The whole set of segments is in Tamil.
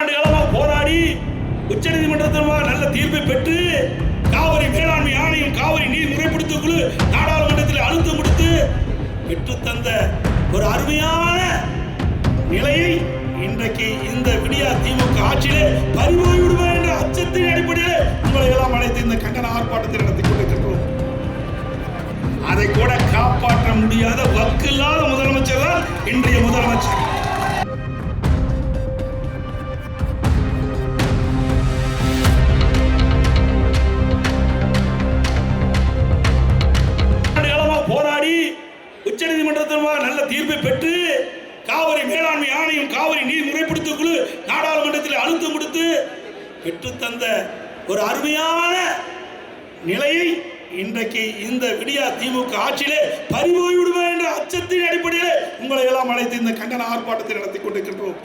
ஆண்டு காலமா போராடி உச்சநீதிமன்றத்தில் நல்ல தீர்ப்பை பெற்று காவிரி மேலாண்மை ஆணையம் காவிரி நீர் முறைப்படுத்தும் குழு நாடாளுமன்றத்தில் அழுத்தம் கொடுத்து பெற்றுத்தந்த ஒரு அருமையான நிலையை இன்றைக்கு இந்த விடியா திமுக ஆட்சியிலே பறிபோய் விடுவேன் என்ற அச்சத்தின் அடிப்படையில் உங்களை எல்லாம் அழைத்து இந்த கண்டன ஆர்ப்பாட்டத்தை நடத்தி கொண்டிருக்கின்றோம். அதை கூட காப்பாற்ற முடியாத வக்கில்லாத நல்ல தீர்ப்பை பெற்று காவிரி மேலாண்மை ஆணையம் காவிரி நீர் முறைப்படுத்தும் குழு நாடாளுமன்றத்தில் அழுத்தம் கொடுத்து பெற்றுத்தந்த ஒரு அருமையான நிலையை இன்றைக்கு இந்த விடியா திமுக ஆட்சியிலே பறிபோய் என்ற அச்சத்தின் அடிப்படையில் உங்களை எல்லாம் அழைத்து இந்த கண்டன ஆர்ப்பாட்டத்தை நடத்தி கொண்டிருக்கின்றோம்.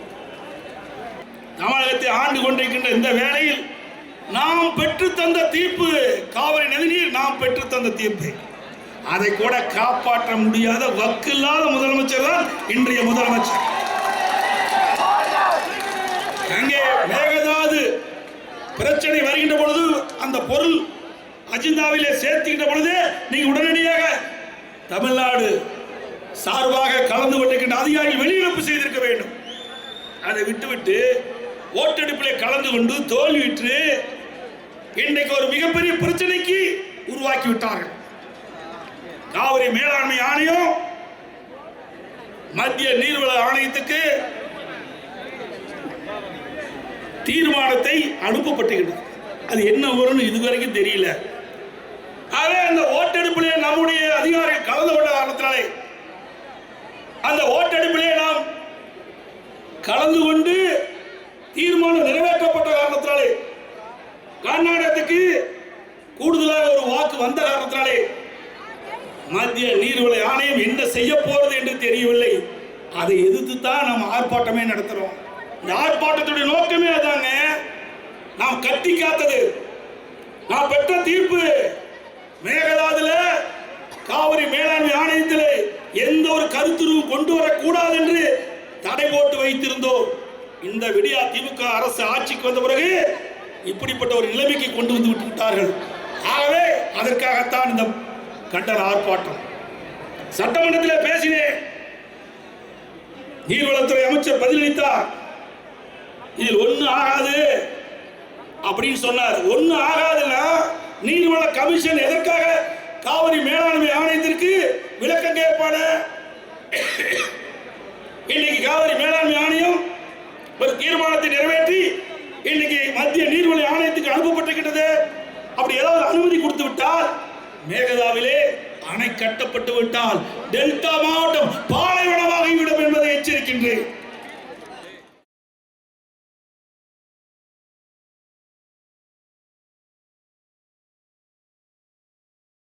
தமிழகத்தை ஆண்டு கொண்டிருக்கின்ற இந்த வேளையில் நாம் பெற்று தந்த தீர்ப்பு காவிரி நதிநீர் நாம் பெற்று தந்த தீர்ப்பு. அதை கூட காப்பாற்ற முடியாத வக்கில்லாத முதலமைச்சர் தான் இன்றைய முதலமைச்சர். அங்கே மேகதாது பிரச்சனை வருகின்ற பொழுது அந்த பொருள் அஜிந்தாவிலே சேர்த்துக்கிட்ட பொழுது நீங்க உடனடியாக தமிழ்நாடு சார்பாக கலந்து கொண்டிருக்கின்ற அதிகாரிகள் வெளியிழப்பு செய்திருக்க வேண்டும். அதை விட்டுவிட்டு ஓட்டெடுப்பில் கலந்து கொண்டு தோல்வியுற்று இன்றைக்கு ஒரு மிகப்பெரிய பிரச்சனைக்கு உருவாக்கி விட்டார்கள். காவிரி மேலாண்மை ஆணையம் மத்திய நீர்வள ஆணையத்துக்கு தீர்மானத்தை அனுப்பப்பட்டுகிறது அது என்ன வரும்னு இதுவரைக்கும் தெரியல. ஆகவே அந்த ஓட்டெடுப்பிலே நம்முடைய அதிகாரிகள் கலந்து கொண்ட காரணத்தினாலே அந்த ஓட்டெடுப்பிலே நாம் கலந்து கொண்டு தீர்மானம் நிறைவேற்றப்பட்ட காரணத்தினாலே கர்நாடகத்துக்கு கூடுதலாக ஒரு வாக்கு வந்த காரணத்தினாலே மத்திய நீர்வள ஆணையம் என்ன செய்ய போறது என்று தெரியவில்லை. அதை எதிர்த்து தான் நாம் ஆர்ப்பாட்டமே நடத்துறோம். இந்த ஆர்ப்பாட்டத்துடைய நோக்கமே அதாங்க. நாம் கட்டி காத்தது. நான் பெற்ற தீர்ப்பு. மேகதாதுல காவிரி மேலாண்மை ஆணையத்தில் எந்த ஒரு கருத்துருவும் கொண்டு வரக்கூடாது என்று தடை போட்டு வைத்திருந்தோம். இந்த விடியா திமுக அரசு ஆட்சிக்கு வந்த பிறகு இப்படிப்பட்ட ஒரு நிலைமைக்கு கொண்டு வந்து விட்டு விட்டார்கள். ஆகவே அதற்காகத்தான் இந்த கண்டன ஆர்ப்பாட்டம். சட்டமன்றத்தில் பேசினேன். நீர்வளத்துறை அமைச்சர் பதிலளித்தார். இதில் ஒண்ணு ஆகாது அப்படின்னு சொன்னார். ஒண்ணு ஆகாதுன்னா நீர்வள கமிஷன் எதற்காக காவிரி மேலாண்மை ஆணையத்திற்கு விளக்கம் கேட்பான? இன்னைக்கு காவிரி மேலாண்மை ஆணையம் ஒரு தீர்மானத்தை நிறைவேற்றி இன்னைக்கு மத்திய நீர்வள ஆணையத்துக்கு அனுப்பப்பட்டிருக்கிறது அப்படி ஏதாவது அனுமதி கொடுத்து விட்டால் மேகதாவிலே அணை கட்டப்பட்டு விட்டால் டெல்டா மாவட்டம்